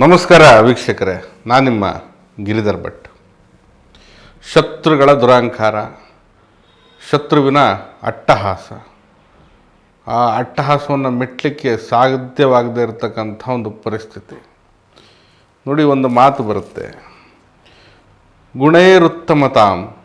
ನಮಸ್ಕಾರ ವೀಕ್ಷಕರೇ, ನಾನು ನಿಮ್ಮ ಗಿರಿಧರ್ ಭಟ್. ಶತ್ರುಗಳ ದುರಾಂಕಾರ, ಶತ್ರುವಿನ ಅಟ್ಟಹಾಸ. ಆ ಅಟ್ಟಹಾಸವನ್ನು ಮೆಟ್ಟಲಿಕ್ಕೆ ಸಾಧ್ಯವಾಗದೇ ಇರತಕ್ಕಂಥ ಒಂದು ಪರಿಸ್ಥಿತಿ. ನೋಡಿ, ಒಂದು ಮಾತು ಬರುತ್ತೆ. ಗುಣೈರುತ್ತಮತಾಂ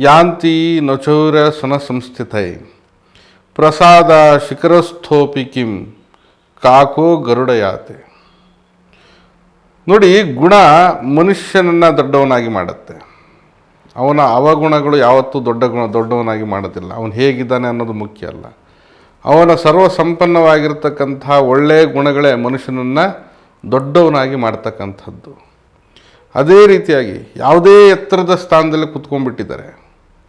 ಯಾಂತಿ ನಚೌರ ಸಂಸ್ಥಿತೈ ಪ್ರಸಾದ ಶಿಖರಸ್ಥೋಪಿ ಕಿಂ ಕಾಕೋ ಗರುಡಯಾತೆ. ನೋಡಿ, ಗುಣ ಮನುಷ್ಯನನ್ನು ದೊಡ್ಡವನಾಗಿ ಮಾಡುತ್ತೆ. ಅವನ ಅವಗುಣಗಳು ಯಾವತ್ತೂ ದೊಡ್ಡ ಗುಣ, ದೊಡ್ಡವನಾಗಿ ಮಾಡೋದಿಲ್ಲ ಅವನು ಹೇಗಿದ್ದಾನೆ ಅನ್ನೋದು ಮುಖ್ಯ ಅಲ್ಲ. ಅವನ ಸರ್ವ ಸಂಪನ್ನವಾಗಿರ್ತಕ್ಕಂತಹ ಒಳ್ಳೆಯ ಗುಣಗಳೇ ಮನುಷ್ಯನನ್ನು ದೊಡ್ಡವನಾಗಿ ಮಾಡ್ತಕ್ಕಂಥದ್ದು. ಅದೇ ರೀತಿಯಾಗಿ ಯಾವುದೇ ಎತ್ತರದ ಸ್ಥಾನದಲ್ಲಿ ಕುತ್ಕೊಂಡ್ಬಿಟ್ಟಿದ್ದಾರೆ.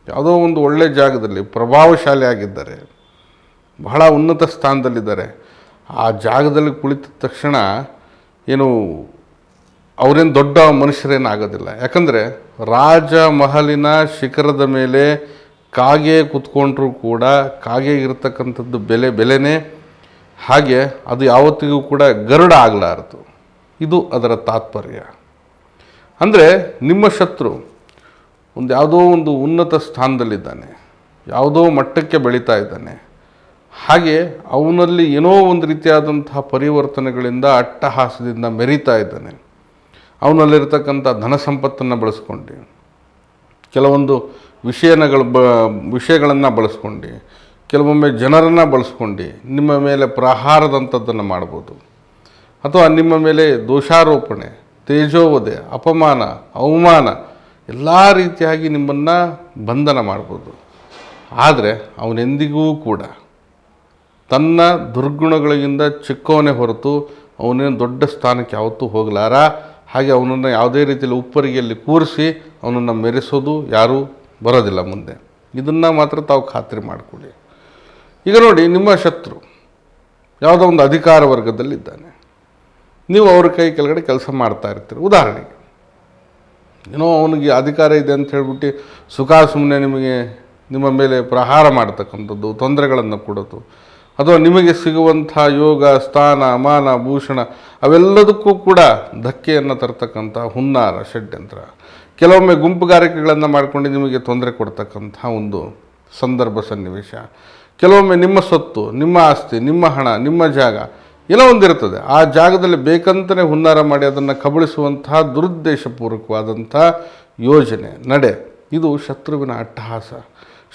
ಯಾವುದೋ ಒಂದು ಒಳ್ಳೆಯ ಜಾಗದಲ್ಲಿ, ಪ್ರಭಾವಶಾಲಿ ಆಗಿದ್ದಾರೆ. ಬಹಳ ಉನ್ನತ ಸ್ಥಾನದಲ್ಲಿದ್ದಾರೆ. ಆ ಜಾಗದಲ್ಲಿ ಕುಳಿತ ತಕ್ಷಣ ಏನು ಅವರೇನು ದೊಡ್ಡ ಮನುಷ್ಯರೇನಾಗೋದಿಲ್ಲ. ಯಾಕಂದರೆ ರಾಜ ಮಹಲಿನ ಶಿಖರದ ಮೇಲೆ ಕಾಗೆ ಕುತ್ಕೊಂಡ್ರೂ ಕೂಡ ಕಾಗೆ ಇರತಕ್ಕಂಥದ್ದು ಬೆಲೆ ಬೆಲೆನೇ. ಹಾಗೆ ಅದು ಯಾವತ್ತಿಗೂ ಕೂಡ ಗರುಡ ಆಗಲಾರದು. ಇದು ಅದರ ತಾತ್ಪರ್ಯ. ಅಂದರೆ ನಿಮ್ಮ ಶತ್ರು ಒಂದು ಯಾವುದೋ ಒಂದು ಉನ್ನತ ಸ್ಥಾನದಲ್ಲಿದ್ದಾನೆ. ಯಾವುದೋ ಮಟ್ಟಕ್ಕೆ ಬೆಳೀತಾ ಇದ್ದಾನೆ. ಹಾಗೆ ಅವನಲ್ಲಿ ಏನೋ ಒಂದು ರೀತಿಯಾದಂತಹ ಪರಿವರ್ತನೆಗಳಿಂದ ಅಟ್ಟಹಾಸದಿಂದ ಮೆರೀತಾ ಇದ್ದಾನೆ. ಅವನಲ್ಲಿರ್ತಕ್ಕಂಥ ಧನ ಸಂಪತ್ತನ್ನು ಬಳಸ್ಕೊಂಡು. ಕೆಲವೊಂದು ವಿಷಯನಗಳು ಬ, ವಿಷಯಗಳನ್ನು ಬಳಸ್ಕೊಂಡು. ಕೆಲವೊಮ್ಮೆ ಜನರನ್ನು ಬಳಸ್ಕೊಂಡು. ನಿಮ್ಮ ಮೇಲೆ ಪ್ರಹಾರದಂಥದ್ದನ್ನು ಮಾಡ್ಬೋದು. ಅಥವಾ ನಿಮ್ಮ ಮೇಲೆ ದೋಷಾರೋಪಣೆ, ತೇಜೋವಧೆ, ಅಪಮಾನ, ಅವಮಾನ ಎಲ್ಲ ರೀತಿಯಾಗಿ ನಿಮ್ಮನ್ನು ಬಂಧನ ಮಾಡ್ಬೋದು. ಆದರೆ ಅವನೆಂದಿಗೂ ಕೂಡ ತನ್ನ ದುರ್ಗುಣಗಳಿಂದ ಚಿಕ್ಕವನೇ ಹೊರತು ಅವನೇನು ದೊಡ್ಡ ಸ್ಥಾನಕ್ಕೆ ಯಾವತ್ತೂ ಹೋಗಲಾರ? ಹಾಗೆ ಅವನನ್ನು ಯಾವುದೇ ರೀತಿಯಲ್ಲಿ ಉಪ್ಪರಿಗೆಯಲ್ಲಿ ಕೂರಿಸಿ ಅವನನ್ನು ಮೆರೆಸೋದು ಯಾರೂ ಬರೋದಿಲ್ಲ ಮುಂದೆ. ಇದನ್ನು ಮಾತ್ರ ತಾವು ಖಾತ್ರಿ ಮಾಡಿಕೊಳ್ಳಿ. ಈಗ ನೋಡಿ, ನಿಮ್ಮ ಶತ್ರು ಯಾವುದೋ ಒಂದು ಅಧಿಕಾರ ವರ್ಗದಲ್ಲಿದ್ದಾನೆ. ನೀವು ಅವ್ರ ಕೈ ಕೆಳಗಡೆ ಕೆಲಸ ಮಾಡ್ತಾ ಇರ್ತೀರಿ. ಉದಾಹರಣೆಗೆ, ಏನೋ ಅವನಿಗೆ ಅಧಿಕಾರ ಇದೆ ಅಂತ ಹೇಳ್ಬಿಟ್ಟು ಸುಖ ಸುಮ್ಮನೆ ನಿಮಗೆ ನಿಮ್ಮ ಮೇಲೆ ಪ್ರಹಾರ ಮಾಡ್ತಕ್ಕಂಥದ್ದು, ತೊಂದರೆಗಳನ್ನು ಕೊಡೋದು ಅಥವಾ ನಿಮಗೆ ಸಿಗುವಂಥ ಯೋಗ, ಸ್ಥಾನ, ಮಾನ, ಭೂಷಣ, ಅವೆಲ್ಲದಕ್ಕೂ ಕೂಡ ಧಕ್ಕೆಯನ್ನು ತರ್ತಕ್ಕಂಥ ಹುನ್ನಾರ, ಷಡ್ಯಂತ್ರ. ಕೆಲವೊಮ್ಮೆ ಗುಂಪುಗಾರಿಕೆಗಳನ್ನು ಮಾಡಿಕೊಂಡು ನಿಮಗೆ ತೊಂದರೆ ಕೊಡ್ತಕ್ಕಂಥ ಒಂದು ಸಂದರ್ಭ ಸನ್ನಿವೇಶ. ಕೆಲವೊಮ್ಮೆ ನಿಮ್ಮ ಸೊತ್ತು, ನಿಮ್ಮ ಆಸ್ತಿ, ನಿಮ್ಮ ಹಣ, ನಿಮ್ಮ ಜಾಗ ಏನೋ ಒಂದಿರ್ತದೆ. ಆ ಜಾಗದಲ್ಲಿ ಬೇಕಂತಲೇ ಹುನ್ನಾರ ಮಾಡಿ ಅದನ್ನು ಕಬಳಿಸುವಂತಹ ದುರುದ್ದೇಶಪೂರ್ವಕವಾದಂಥ ಯೋಜನೆ ನಡೆ. ಇದು ಶತ್ರುವಿನ ಅಟ್ಟಹಾಸ.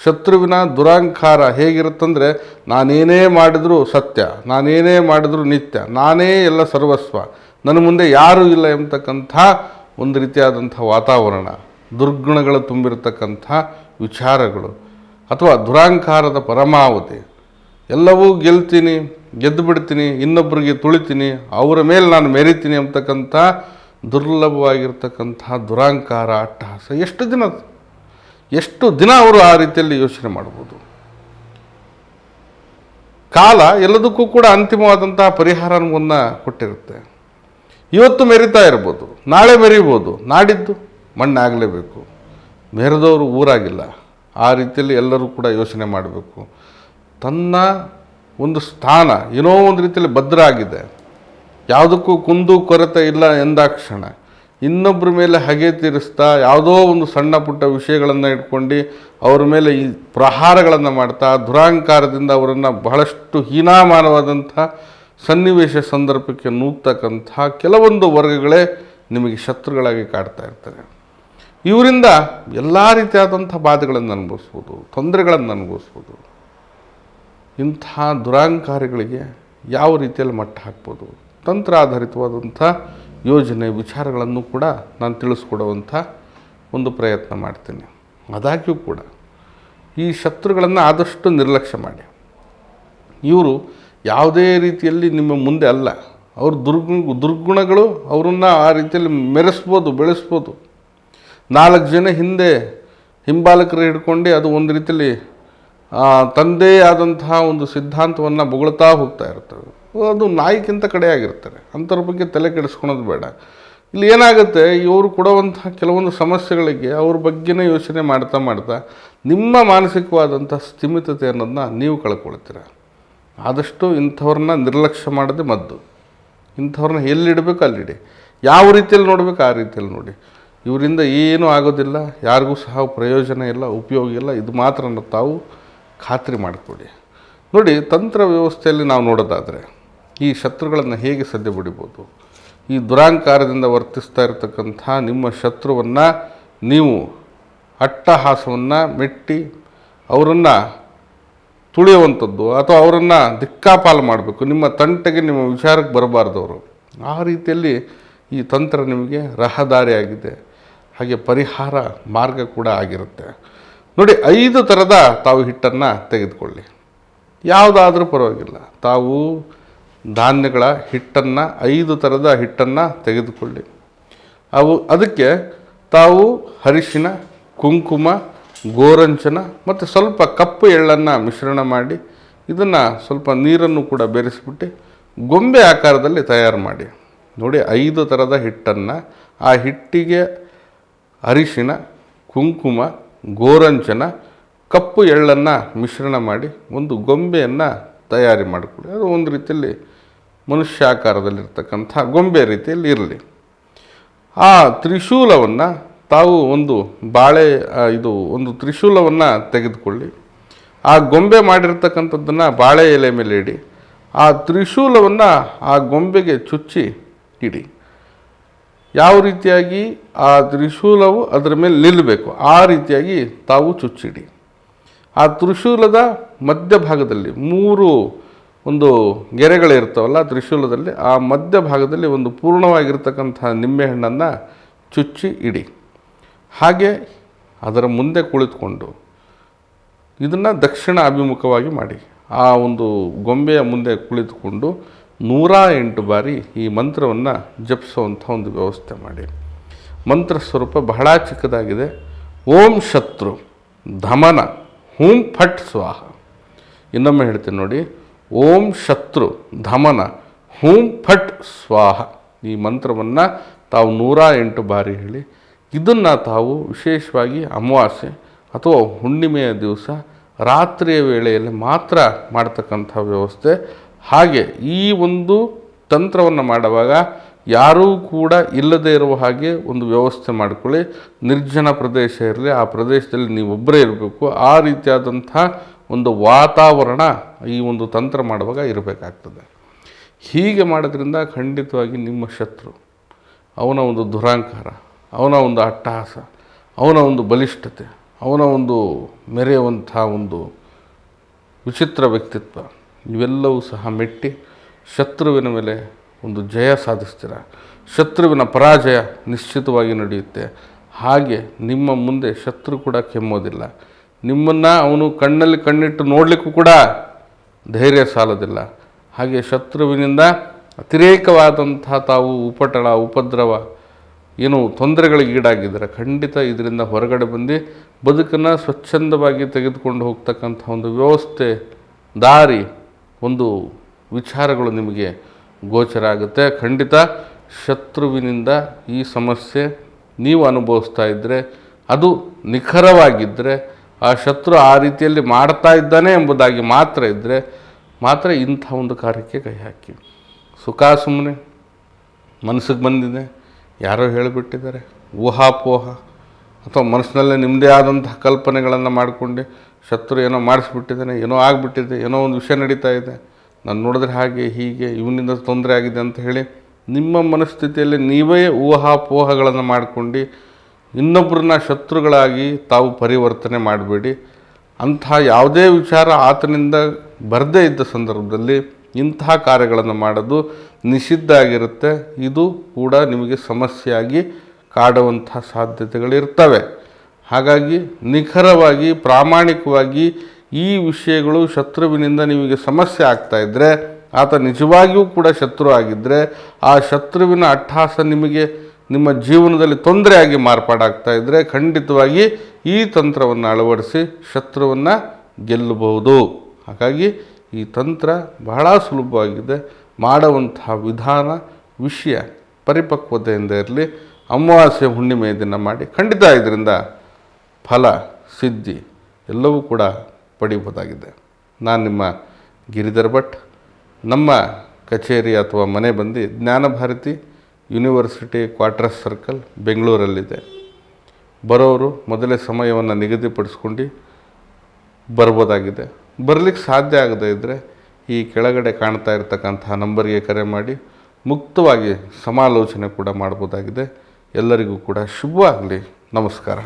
ಶತ್ರುವಿನ ದುರಾಂಕಾರ ಹೇಗಿರುತ್ತಂದರೆ, ನಾನೇನೇ ಮಾಡಿದರೂ ಸತ್ಯ, ನಾನೇನೇ ಮಾಡಿದರೂ ನಿತ್ಯ, ನಾನೇ ಎಲ್ಲ ಸರ್ವಸ್ವ, ನನ್ನ ಮುಂದೆ ಯಾರೂ ಇಲ್ಲ ಎಂಬತಕ್ಕಂಥ ಒಂದು ರೀತಿಯಾದಂಥ ವಾತಾವರಣ, ದುರ್ಗುಣಗಳು ತುಂಬಿರತಕ್ಕಂಥ ವಿಚಾರಗಳು, ಅಥವಾ ದುರಾಂಕಾರದ ಪರಮಾವಧಿ. ಎಲ್ಲವೂ ಗೆಲ್ತೀನಿ ಗೆದ್ದು ಬಿಡ್ತೀನಿ ಇನ್ನೊಬ್ಬರಿಗೆ ತುಳಿತೀನಿ, ಅವರ ಮೇಲೆ ನಾನು ಮೆರಿತೀನಿ ಅಂತಕ್ಕಂಥ ದುರ್ಲಭವಾಗಿರ್ತಕ್ಕಂಥ ದುರಾಂಕಾರ ಅಟ್ಟಹಾಸ. ಎಷ್ಟು ದಿನ ಎಷ್ಟು ದಿನ ಅವರು ಆ ರೀತಿಯಲ್ಲಿ ಯೋಚನೆ ಮಾಡ್ಬೋದು? ಕಾಲ ಎಲ್ಲದಕ್ಕೂ ಕೂಡ ಅಂತಿಮವಾದಂತಹ ಪರಿಹಾರವನ್ನು ಕೊಟ್ಟಿರುತ್ತೆ. ಇವತ್ತು ಮೆರಿತಾ ಇರ್ಬೋದು, ನಾಳೆ ಮೆರಿಬೋದು, ನಾಡಿದ್ದು ಮಣ್ಣಾಗಲೇಬೇಕು ಮೆರೆದವರು ಊರಾಗಿಲ್ಲ, ಆ ರೀತಿಯಲ್ಲಿ ಎಲ್ಲರೂ ಕೂಡ ಯೋಚನೆ ಮಾಡಬೇಕು. ತನ್ನ ಒಂದು ಸ್ಥಾನ, ಏನೋ ಒಂದು ರೀತಿಯಲ್ಲಿ ಭದ್ರ ಆಗಿದೆ ಯಾವುದಕ್ಕೂ ಕುಂದು ಕೊರತೆ ಇಲ್ಲ ಎಂದಾಕ್ಷಣ. ಇನ್ನೊಬ್ಬರ ಮೇಲೆ ಹಗೆ ತೀರಿಸ್ತಾ ಯಾವುದೋ ಒಂದು ಸಣ್ಣ ಪುಟ್ಟ ವಿಷಯಗಳನ್ನು ಇಟ್ಕೊಂಡು ಅವರ ಮೇಲೆ ಈ ಪ್ರಹಾರಗಳನ್ನು ಮಾಡ್ತಾ, ದುರಾಂಕಾರದಿಂದ ಅವರನ್ನು ಬಹಳಷ್ಟು ಹೀನಾಮಾನವಾದಂಥ ಸನ್ನಿವೇಶ ಸಂದರ್ಭಕ್ಕೆ ನೂಗ್ತಕ್ಕಂಥ ಕೆಲವೊಂದು ವರ್ಗಗಳೇ ನಿಮಗೆ ಶತ್ರುಗಳಾಗಿ ಕಾಡ್ತಾ ಇರ್ತಾರೆ ಇವರಿಂದ ಎಲ್ಲ ರೀತಿಯಾದಂಥ ಬಾಧೆಗಳನ್ನು ಅನುಭವಿಸ್ಬೋದು, ತೊಂದರೆಗಳನ್ನು ಅನುಭವಿಸ್ಬೋದು. ಇಂಥ ದುರಾಂಕಾರಿಗಳಿಗೆ ಯಾವ ರೀತಿಯಲ್ಲಿ ಮಟ್ಟ ಹಾಕ್ಬೋದು? ತಂತ್ರ ಆಧಾರಿತವಾದಂಥ ಯೋಜನೆ ವಿಚಾರಗಳನ್ನು ಕೂಡ ನಾನು ತಿಳಿಸ್ಕೊಡುವಂಥ ಒಂದು ಪ್ರಯತ್ನ ಮಾಡ್ತೀನಿ. ಅದಾಗ್ಯೂ ಕೂಡ ಈ ಶತ್ರುಗಳನ್ನು ಆದಷ್ಟು ನಿರ್ಲಕ್ಷ್ಯ ಮಾಡಿ. ಇವರು ಯಾವುದೇ ರೀತಿಯಲ್ಲಿ ನಿಮ್ಮ ಮುಂದೆ ಅಲ್ಲ. ಅವ್ರ ದುರ್ಗು, ದುರ್ಗುಣಗಳು ಅವರನ್ನು ಆ ರೀತಿಯಲ್ಲಿ ಮೆರೆಸ್ಬೋದು, ಬೆಳೆಸ್ಬೋದು. ನಾಲ್ಕು ಜನ ಹಿಂದೆ ಹಿಂಬಾಲಕರು ಹಿಡ್ಕೊಂಡು ಅದು ಒಂದು ರೀತಿಯಲ್ಲಿ ತಂದೆಯಾದಂತಹ ಒಂದು ಸಿದ್ಧಾಂತವನ್ನು ಬೊಗಳ್ತಾ ಹೋಗ್ತಾ ಇರ್ತವೆ. ಅದು ನಾಯಿಗಿಂತ ಕಡೆಯಾಗಿರ್ತಾರೆ. ಅಂಥವ್ರ ಬಗ್ಗೆ ತಲೆ ಕೆಡಿಸ್ಕೊಳೋದು ಬೇಡ. ಇಲ್ಲಿ ಏನಾಗುತ್ತೆ, ಇವರು ಕೊಡುವಂಥ ಕೆಲವೊಂದು ಸಮಸ್ಯೆಗಳಿಗೆ ಅವ್ರ ಬಗ್ಗೆನೇ ಯೋಚನೆ ಮಾಡ್ತಾ ಮಾಡ್ತಾ ನಿಮ್ಮ ಮಾನಸಿಕವಾದಂಥ ಸ್ಥಿಮಿತತೆ ಅನ್ನೋದನ್ನ ನೀವು ಕಳ್ಕೊಳ್ತೀರ. ಆದಷ್ಟು ಇಂಥವ್ರನ್ನ ನಿರ್ಲಕ್ಷ್ಯ ಮಾಡದೆ ಮದ್ದು. ಇಂಥವ್ರನ್ನ ಎಲ್ಲಿಡಬೇಕು ಅಲ್ಲಿಡಿ. ಯಾವ ರೀತಿಯಲ್ಲಿ ನೋಡಬೇಕು ಆ ರೀತಿಯಲ್ಲಿ ನೋಡಿ. ಇವರಿಂದ ಏನೂ ಆಗೋದಿಲ್ಲ, ಯಾರಿಗೂ ಸಹ ಪ್ರಯೋಜನ ಇಲ್ಲ, ಉಪಯೋಗ ಇಲ್ಲ, ಇದು ಮಾತ್ರ ತಾವು ಖಾತ್ರಿ ಮಾಡಿಕೊಡಿ ನೋಡಿ, ತಂತ್ರ ವ್ಯವಸ್ಥೆಯಲ್ಲಿ ನಾವು ನೋಡೋದಾದರೆ ಈ ಶತ್ರುಗಳನ್ನು ಹೇಗೆ ಸದ್ಯ ಬಿಡಿಬೋದು ಈ ದುರಾಂಕಾರದಿಂದ ವರ್ತಿಸ್ತಾ ಇರತಕ್ಕಂಥ ನಿಮ್ಮ ಶತ್ರುವನ್ನು ನೀವು ಅಟ್ಟಹಾಸವನ್ನು ಮೆಟ್ಟಿ ಅವರನ್ನು ತುಳಿಯುವಂಥದ್ದು ಅಥವಾ ಅವರನ್ನು ದಿಕ್ಕಾಪಾಲು ಮಾಡಬೇಕು. ನಿಮ್ಮ ತಂಟೆಗೆ ನಿಮ್ಮ ವಿಚಾರಕ್ಕೆ ಬರಬಾರ್ದು ಅವರು. ಆ ರೀತಿಯಲ್ಲಿ ಈ ತಂತ್ರ ನಿಮಗೆ ರಹದಾರಿಯಾಗಿದೆ. ಹಾಗೆ ಪರಿಹಾರ ಮಾರ್ಗ ಕೂಡ ಆಗಿರುತ್ತೆ. ನೋಡಿ, ಐದು ಥರದ ತಾವು ಹಿಟ್ಟನ್ನು ತೆಗೆದುಕೊಳ್ಳಿ. ಯಾವುದಾದ್ರೂ ಪರವಾಗಿಲ್ಲ. ತಾವು ಧಾನ್ಯಗಳ ಹಿಟ್ಟನ್ನು, ಐದು ಥರದ ಹಿಟ್ಟನ್ನು ತೆಗೆದುಕೊಳ್ಳಿ. ಅವು ಅದಕ್ಕೆ ತಾವು ಅರಿಶಿನ, ಕುಂಕುಮ, ಗೋರಂಚನ ಮತ್ತು ಸ್ವಲ್ಪ ಕಪ್ಪು ಎಳ್ಳನ್ನು ಮಿಶ್ರಣ ಮಾಡಿ ಇದನ್ನು ಸ್ವಲ್ಪ ನೀರನ್ನು ಕೂಡ ಬೆರೆಸಿಬಿಟ್ಟು ಗೊಂಬೆ ಆಕಾರದಲ್ಲಿ ತಯಾರು ಮಾಡಿ. ನೋಡಿ, ಐದು ಥರದ ಹಿಟ್ಟನ್ನು, ಆ ಹಿಟ್ಟಿಗೆ ಅರಿಶಿನ, ಕುಂಕುಮ, ಗೋರಂಚನ, ಕಪ್ಪು ಎಳ್ಳನ್ನು ಮಿಶ್ರಣ ಮಾಡಿ ಒಂದು ಗೊಂಬೆಯನ್ನು ತಯಾರಿ ಮಾಡಿಕೊಳ್ಳಿ. ಅದು ಒಂದು ರೀತಿಯಲ್ಲಿ ಮನುಷ್ಯಾಕಾರದಲ್ಲಿರ್ತಕ್ಕಂಥ ಗೊಂಬೆ ರೀತಿಯಲ್ಲಿ ಇರಲಿ. ಆ ತ್ರಿಶೂಲವನ್ನು ತಾವು ಒಂದು ಬಾಳೆ ಇದು ಒಂದು ತ್ರಿಶೂಲವನ್ನು ತೆಗೆದುಕೊಳ್ಳಿ. ಆ ಗೊಂಬೆ ಮಾಡಿರ್ತಕ್ಕಂಥದ್ದನ್ನು ಬಾಳೆ ಎಲೆ ಮೇಲೆ ಇಡಿ. ಆ ತ್ರಿಶೂಲವನ್ನು ಆ ಗೊಂಬೆಗೆ ಚುಚ್ಚಿ ಇಡಿ. ಯಾವ ರೀತಿಯಾಗಿ? ಆ ತ್ರಿಶೂಲವು ಅದರ ಮೇಲೆ ನಿಲ್ಲಬೇಕು. ಆ ರೀತಿಯಾಗಿ ತಾವು ಚುಚ್ಚಿಡಿ. ಆ ತ್ರಿಶೂಲದ ಮಧ್ಯಭಾಗದಲ್ಲಿ ಮೂರು ಒಂದು ಗೆರೆಗಳಿರ್ತಾವಲ್ಲ ತ್ರಿಶೂಲದಲ್ಲಿ, ಆ ಮಧ್ಯ ಭಾಗದಲ್ಲಿ ಒಂದು ಪೂರ್ಣವಾಗಿರ್ತಕ್ಕಂಥ ನಿಂಬೆಹಣ್ಣನ್ನು ಚುಚ್ಚಿ ಇಡಿ. ಹಾಗೆ ಅದರ ಮುಂದೆ ಕುಳಿತುಕೊಂಡು ಇದನ್ನು ದಕ್ಷಿಣ ಅಭಿಮುಖವಾಗಿ ಮಾಡಿ. ಆ ಒಂದು ಗೊಂಬೆಯ ಮುಂದೆ ಕುಳಿತುಕೊಂಡು ನೂರ ಎಂಟು ಬಾರಿ ಈ ಮಂತ್ರವನ್ನು ಜಪಿಸುವಂಥ ಒಂದು ವ್ಯವಸ್ಥೆ ಮಾಡಿ. ಮಂತ್ರ ಸ್ವರೂಪ ಬಹಳ ಚಿಕ್ಕದಾಗಿದೆ. ಓಂ ಶತ್ರು, ಧಮನ, ಹೂಂ ಫಟ್ ಸ್ವಾಹ. ಇನ್ನೊಮ್ಮೆ ಹೇಳ್ತೀನಿ ನೋಡಿ. ಓಂ ಶತ್ರು ಧಮನ ಹೂಂ ಫಟ್ ಸ್ವಾಹ. ಈ ಮಂತ್ರವನ್ನು ತಾವು ನೂರ ಎಂಟು ಬಾರಿ ಹೇಳಿ, ಇದನ್ನು ತಾವು ವಿಶೇಷವಾಗಿ ಅಮಾವಾಸ್ಯೆ ಅಥವಾ ಹುಣ್ಣಿಮೆಯ ದಿವಸ ರಾತ್ರಿಯ ವೇಳೆಯಲ್ಲಿ ಮಾತ್ರ ಮಾಡ್ತಕ್ಕಂಥ ವ್ಯವಸ್ಥೆ. ಹಾಗೆ ಈ ಒಂದು ತಂತ್ರವನ್ನು ಮಾಡುವಾಗ ಯಾರೂ ಕೂಡ ಇಲ್ಲದೇ ಇರುವ ಹಾಗೆ ಒಂದು ವ್ಯವಸ್ಥೆ ಮಾಡಿಕೊಳ್ಳಿ. ನಿರ್ಜನ ಪ್ರದೇಶ ಇರಲಿ, ಆ ಪ್ರದೇಶದಲ್ಲಿ ನೀವು ಒಬ್ಬರೇ ಇರಬೇಕು. ಆ ರೀತಿಯಾದಂಥ ಒಂದು ವಾತಾವರಣ ಈ ಒಂದು ತಂತ್ರ ಮಾಡುವಾಗ ಇರಬೇಕಾಗ್ತದೆ. ಹೀಗೆ ಮಾಡೋದ್ರಿಂದ ಖಂಡಿತವಾಗಿ ನಿಮ್ಮ ಶತ್ರು, ಅವನ ಒಂದು ದುರಾಂಕಾರ, ಅವನ ಒಂದು ಅಟ್ಟಹಾಸ, ಅವನ ಒಂದು ಬಲಿಷ್ಠತೆ, ಅವನ ಒಂದು ಮೆರೆಯುವಂಥ ಒಂದು ವಿಚಿತ್ರ ವ್ಯಕ್ತಿತ್ವ, ಇವೆಲ್ಲವೂ ಸಹ ಮೆಟ್ಟಿ ಶತ್ರುವಿನ ಮೇಲೆ ಒಂದು ಜಯ ಸಾಧಿಸ್ತೀರ. ಶತ್ರುವಿನ ಪರಾಜಯ ನಿಶ್ಚಿತವಾಗಿ ನಡೆಯುತ್ತೆ. ಹಾಗೆ ನಿಮ್ಮ ಮುಂದೆ ಶತ್ರು ಕೂಡ ಕೆಮ್ಮೋದಿಲ್ಲ. ನಿಮ್ಮನ್ನು ಅವನು ಕಣ್ಣಲ್ಲಿ ಕಣ್ಣಿಟ್ಟು ನೋಡಲಿಕ್ಕೂ ಕೂಡ ಧೈರ್ಯ ಸಾಲೋದಿಲ್ಲ. ಹಾಗೆ ಶತ್ರುವಿನಿಂದ ಅತಿರೇಕವಾದಂಥ ತಾವು ಉಪಟಳ, ಉಪದ್ರವ, ಏನು ತೊಂದರೆಗಳಿಗೆ ಈಡಾಗಿದ್ದಾರೆ. ಖಂಡಿತ ಇದರಿಂದ ಹೊರಗಡೆ ಬಂದು ಬದುಕನ್ನು ಸ್ವಚ್ಛಂದವಾಗಿ ತೆಗೆದುಕೊಂಡು ಹೋಗ್ತಕ್ಕಂಥ ಒಂದು ವ್ಯವಸ್ಥೆ, ದಾರಿ, ಒಂದು ವಿಚಾರಗಳು ನಿಮಗೆ ಗೋಚರ ಆಗುತ್ತೆ. ಖಂಡಿತ ಶತ್ರುವಿನಿಂದ ಈ ಸಮಸ್ಯೆ ನೀವು ಅನುಭವಿಸ್ತಾ ಇದ್ದರೆ ಅದು ನಿಖರವಾಗಿದ್ದರೆ ಆ ಶತ್ರು ಆ ರೀತಿಯಲ್ಲಿ ಮಾಡ್ತಾ ಇದ್ದಾನೆ ಎಂಬುದಾಗಿ ಮಾತ್ರ ಇದ್ದರೆ ಮಾತ್ರ ಇಂಥ ಒಂದು ಕಾರ್ಯಕ್ಕೆ ಕೈ ಹಾಕಿ. ಸುಖ ಸುಮ್ಮನೆ ಮನಸ್ಸಿಗೆ ಬಂದಿದೆ, ಯಾರೋ ಹೇಳಿಬಿಟ್ಟಿದ್ದಾರೆ, ಊಹಾಪೋಹ, ಅಥವಾ ಮನಸ್ಸಿನಲ್ಲೇ ನಿಮ್ಮದೇ ಆದಂತಹ ಕಲ್ಪನೆಗಳನ್ನು ಮಾಡಿಕೊಂಡು ಶತ್ರು ಏನೋ ಮಾಡಿಸ್ಬಿಟ್ಟಿದ್ದಾನೆ, ಏನೋ ಆಗಿಬಿಟ್ಟಿದೆ, ಏನೋ ಒಂದು ವಿಷಯ ನಡೀತಾ ಇದೆ, ನಾನು ನೋಡಿದ್ರೆ ಹಾಗೆ, ಹೀಗೆ, ಇವನಿಂದ ತೊಂದರೆ ಆಗಿದೆ ಅಂತ ಹೇಳಿ ನಿಮ್ಮ ಮನಸ್ಥಿತಿಯಲ್ಲಿ ನೀವೇ ಊಹಾಪೋಹಗಳನ್ನು ಮಾಡ್ಕೊಂಡು ಇನ್ನೊಬ್ಬರನ್ನ ಶತ್ರುಗಳಾಗಿ ತಾವು ಪರಿವರ್ತನೆ ಮಾಡಬೇಡಿ. ಅಂತಹ ಯಾವುದೇ ವಿಚಾರ ಆತನಿಂದ ಬರದೇ ಇದ್ದ ಸಂದರ್ಭದಲ್ಲಿ ಇಂತಹ ಕಾರ್ಯಗಳನ್ನು ಮಾಡೋದು ನಿಷಿದ್ಧ ಆಗಿರುತ್ತೆ. ಇದು ಕೂಡ ನಿಮಗೆ ಸಮಸ್ಯೆಯಾಗಿ ಕಾಡುವಂತಹ ಸಾಧ್ಯತೆಗಳಿರ್ತವೆ. ಹಾಗಾಗಿ ನಿಖರವಾಗಿ, ಪ್ರಾಮಾಣಿಕವಾಗಿ ಈ ವಿಷಯಗಳು ಶತ್ರುವಿನಿಂದ ನಿಮಗೆ ಸಮಸ್ಯೆ ಆಗ್ತಾ ಇದ್ದರೆ ಆತ ನಿಜವಾಗಿಯೂ ಕೂಡ ಶತ್ರು ಆಗಿದ್ದರೆ ಆ ಶತ್ರುವಿನ ಅಟ್ಟಹಾಸ ನಿಮಗೆ ನಿಮ್ಮ ಜೀವನದಲ್ಲಿ ತೊಂದರೆಯಾಗಿ ಮಾರ್ಪಾಡಾಗ್ತಾ ಇದ್ದರೆ ಖಂಡಿತವಾಗಿ ಈ ತಂತ್ರವನ್ನು ಅಳವಡಿಸಿ ಶತ್ರುವನ್ನು ಗೆಲ್ಲಬಹುದು. ಹಾಗಾಗಿ ಈ ತಂತ್ರ ಬಹಳ ಸುಲಭವಾಗಿದೆ. ಮಾಡುವಂತಹ ವಿಧಾನ, ವಿಷಯ ಪರಿಪಕ್ವತೆಯಿಂದ ಇರಲಿ, ಅಮಾವಾಸ್ಯೆ ಹುಣ್ಣಿಮೆಯ ದಿನ ಮಾಡಿ ಖಂಡಿತ ಇದರಿಂದ ಫಲ, ಸಿದ್ಧಿ ಎಲ್ಲವೂ ಕೂಡ ಪಡೆಯಬಹುದಾಗಿದೆ ನಾನು ನಿಮ್ಮ ಗಿರಿಧರ್ ಭಟ್. ನಮ್ಮ ಕಚೇರಿ ಅಥವಾ ಮನೆ ಬಂದು ಜ್ಞಾನಭಾರತಿ ಯೂನಿವರ್ಸಿಟಿ ಕ್ವಾರ್ಟರ್ಸ್ ಸರ್ಕಲ್ ಬೆಂಗಳೂರಲ್ಲಿದೆ. ಬರೋರು ಮೊದಲೇ ಸಮಯವನ್ನು ನಿಗದಿಪಡಿಸ್ಕೊಂಡು ಬರ್ಬೋದಾಗಿದೆ. ಬರಲಿಕ್ಕೆ ಸಾಧ್ಯ ಆಗದೇ ಇದ್ದರೆ ಈ ಕೆಳಗಡೆ ಕಾಣ್ತಾ ಇರತಕ್ಕಂತಹ ನಂಬರ್ಗೆ ಕರೆ ಮಾಡಿ ಮುಕ್ತವಾಗಿ ಸಮಾಲೋಚನೆ ಕೂಡ ಮಾಡ್ಬೋದಾಗಿದೆ. ಎಲ್ಲರಿಗೂ ಕೂಡ ಶುಭವಾಗಲಿ. ನಮಸ್ಕಾರ.